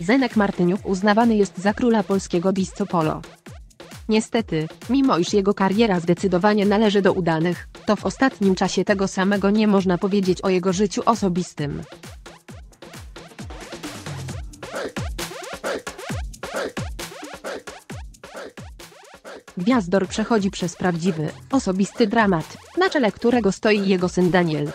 Zenek Martyniuk uznawany jest za króla polskiego disco polo. Niestety, mimo iż jego kariera zdecydowanie należy do udanych, to w ostatnim czasie tego samego nie można powiedzieć o jego życiu osobistym. Gwiazdor przechodzi przez prawdziwy, osobisty dramat, na czele którego stoi jego syn Daniel.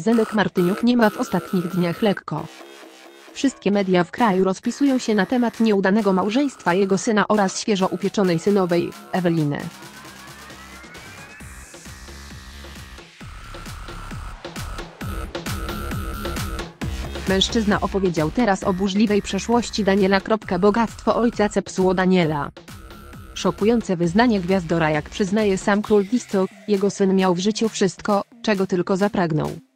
Zenek Martyniuk nie ma w ostatnich dniach lekko. Wszystkie media w kraju rozpisują się na temat nieudanego małżeństwa jego syna oraz świeżo upieczonej synowej, Eweliny. Mężczyzna opowiedział teraz o burzliwej przeszłości Daniela. Bogactwo ojca zepsuło Daniela. Szokujące wyznanie gwiazdora jak przyznaje sam król disco, jego syn miał w życiu wszystko, czego tylko zapragnął.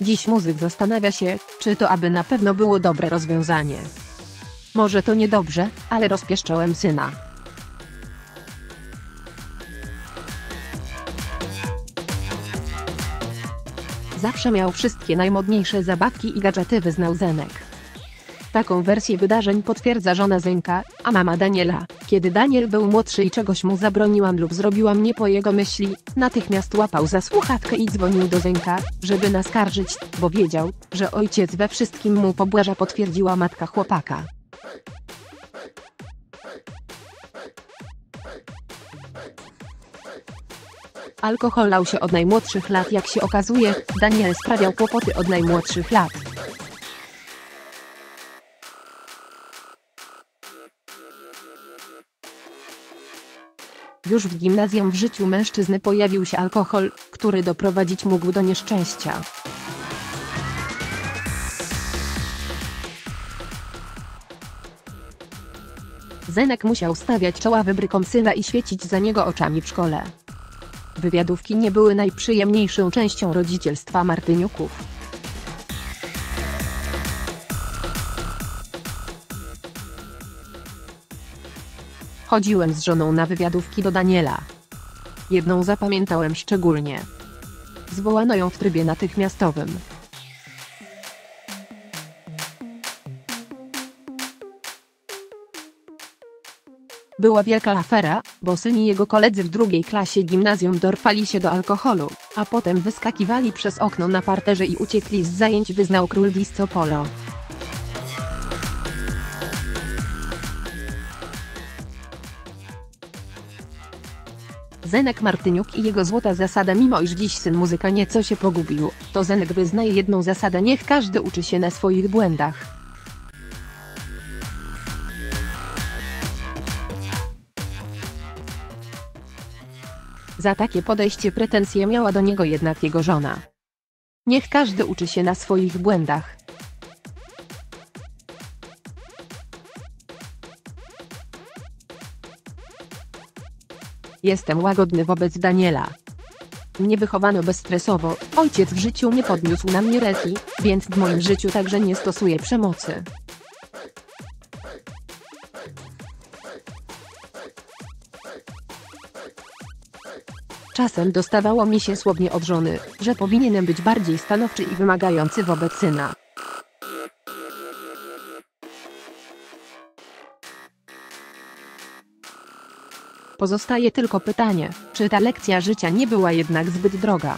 Dziś muzyk zastanawia się, czy to aby na pewno było dobre rozwiązanie. Może to niedobrze, ale rozpieszczałem syna. Zawsze miał wszystkie najmodniejsze zabawki i gadżety wyznał Zenek. Taką wersję wydarzeń potwierdza żona Zenka, a mama Daniela. Kiedy Daniel był młodszy i czegoś mu zabroniłam lub zrobiłam nie po jego myśli, natychmiast łapał za słuchawkę i dzwonił do Zenka, żeby naskarżyć, bo wiedział, że ojciec we wszystkim mu pobłaża potwierdziła matka chłopaka. Alkohol lał się od najmłodszych lat jak się okazuje, Daniel sprawiał kłopoty od najmłodszych lat. Już w gimnazjum w życiu mężczyzny pojawił się alkohol, który doprowadzić mógł do nieszczęścia. Zenek musiał stawiać czoła wybrykom syna i świecić za niego oczami w szkole. Wywiadówki nie były najprzyjemniejszą częścią rodzicielstwa Martyniuków. Chodziłem z żoną na wywiadówki do Daniela. Jedną zapamiętałem szczególnie. Zwołano ją w trybie natychmiastowym. Była wielka afera, bo syn i jego koledzy w drugiej klasie gimnazjum dorwali się do alkoholu, a potem wyskakiwali przez okno na parterze i uciekli z zajęć wyznał król polo. Zenek Martyniuk i jego złota zasada Mimo iż dziś syn muzyka nieco się pogubił, to Zenek wyznaje jedną zasadę niech każdy uczy się na swoich błędach. Za takie podejście pretensje miała do niego jednak jego żona. Niech każdy uczy się na swoich błędach. Jestem łagodny wobec Daniela. Mnie wychowano bezstresowo, ojciec w życiu nie podniósł na mnie ręki, więc w moim życiu także nie stosuję przemocy. Czasem dostawało mi się słownie od żony, że powinienem być bardziej stanowczy i wymagający wobec syna. Pozostaje tylko pytanie, czy ta lekcja życia nie była jednak zbyt droga.